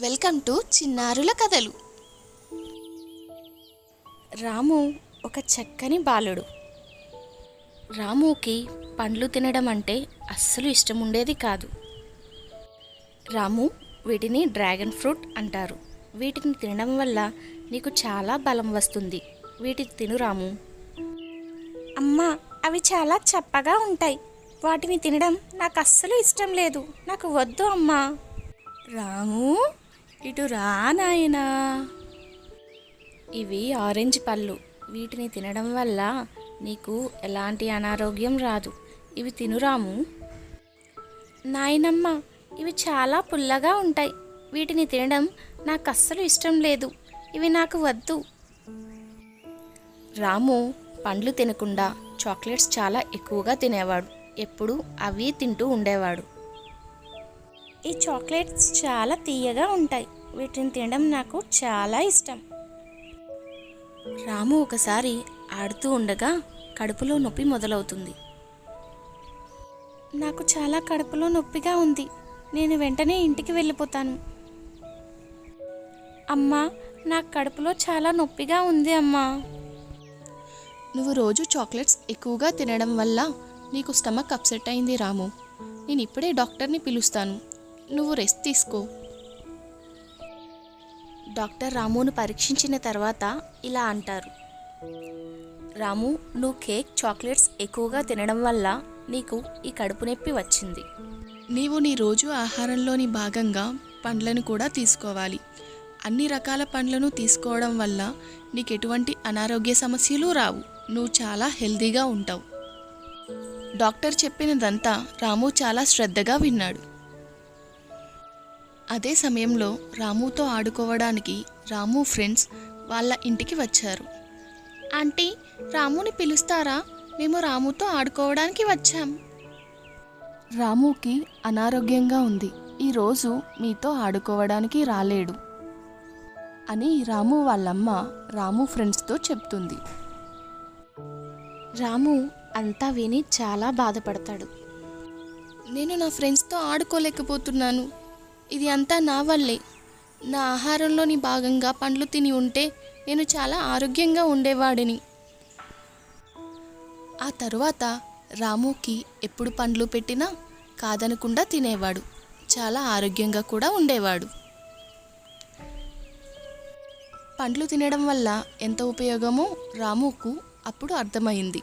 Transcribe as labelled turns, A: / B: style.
A: Welcome to చిన్నారుల కథలు. రాము ఒక చక్కని బాలుడు. రాముకి పండ్లు తినడం అంటే అస్సలు ఇష్టం ఉండేది కాదు. రాము వీటిని డ్రాగన్ ఫ్రూట్ అంటారు. వీటిని తినడం వల్ల నీకు చాలా బలం వస్తుంది. వీటిని తిను రాము. అమ్మా అవి చాలా చప్పగా ఉంటాయి. వాటిని తినడం నాకు అస్సలు ఇష్టం లేదు. నాకు వద్దు అమ్మా. రాము? ఇటు రా నాయనా. ఇవి ఆరెంజ్ పళ్ళు. వీటిని తినడం వల్ల నీకు ఎలాంటి అనారోగ్యం రాదు. ఇవి తినురాము నాయనమ్మ ఇవి చాలా పుల్లగా ఉంటాయి. వీటిని తినడం నాకు అస్సలు ఇష్టం లేదు. ఇవి నాకు వద్దు. రాము పండ్లు తినకుండా చాక్లెట్స్ చాలా ఎక్కువగా తినేవాడు. ఎప్పుడు అవి తింటూ ఉండేవాడు. ఈ చాక్లెట్స్ చాలా తీయగా ఉంటాయి. వీటిని తినడం నాకు చాలా ఇష్టం. రాము ఒకసారి ఆడుతూ ఉండగా కడుపులో నొప్పి మొదలవుతుంది. నాకు చాలా కడుపులో నొప్పిగా ఉంది. నేను వెంటనే ఇంటికి వెళ్ళిపోతాను. అమ్మా నాకు కడుపులో చాలా నొప్పిగా ఉంది అమ్మా.
B: నువ్వు రోజు చాక్లెట్స్ ఎక్కువగా తినడం వల్ల నీకు స్టమక్ అప్సెట్ అయింది రాము. నేను ఇప్పుడే డాక్టర్ని పిలుస్తాను. నువ్వు రెస్ట్ తీసుకో.
A: డాక్టర్ రామును పరీక్షించిన తర్వాత ఇలా అంటారు. రాము నువ్వు కేక్ చాక్లెట్స్ ఎక్కువగా తినడం వల్ల నీకు ఈ కడుపు నొప్పి వచ్చింది.
B: నీవు నీ రోజు ఆహారంలోని భాగంగా పండ్లను కూడా తీసుకోవాలి. అన్ని రకాల పండ్లను తీసుకోవడం వల్ల నీకు ఎటువంటి అనారోగ్య సమస్యలు రావు. నువ్వు చాలా హెల్దీగా ఉంటావు. డాక్టర్ చెప్పినదంతా రాము చాలా శ్రద్ధగా విన్నాడు. అదే సమయంలో రాముతో ఆడుకోవడానికి రాము ఫ్రెండ్స్ వాళ్ళ ఇంటికి వచ్చారు. ఆంటీ రాముని పిలుస్తారా? మేము రాముతో ఆడుకోవడానికి వచ్చాం. రాముకి అనారోగ్యంగా ఉంది. ఈరోజు మీతో ఆడుకోవడానికి రాలేడు అని రాము వాళ్ళమ్మ రాము ఫ్రెండ్స్తో చెప్తుంది.
A: రాము అంతా విని చాలా బాధపడతాడు.
B: నేను నా ఫ్రెండ్స్తో ఆడుకోలేకపోతున్నాను. ఇది అంతా నా వల్లే. నా ఆహారంలోని భాగంగా పండ్లు తిని ఉంటే నేను చాలా ఆరోగ్యంగా ఉండేవాడిని. ఆ తరువాత రాముకి ఎప్పుడు పండ్లు పెట్టినా కాదనకుండా తినేవాడు. చాలా ఆరోగ్యంగా కూడా ఉండేవాడు. పండ్లు తినడం వల్ల ఎంత ఉపయోగమో రాముకు అప్పుడు అర్థమైంది.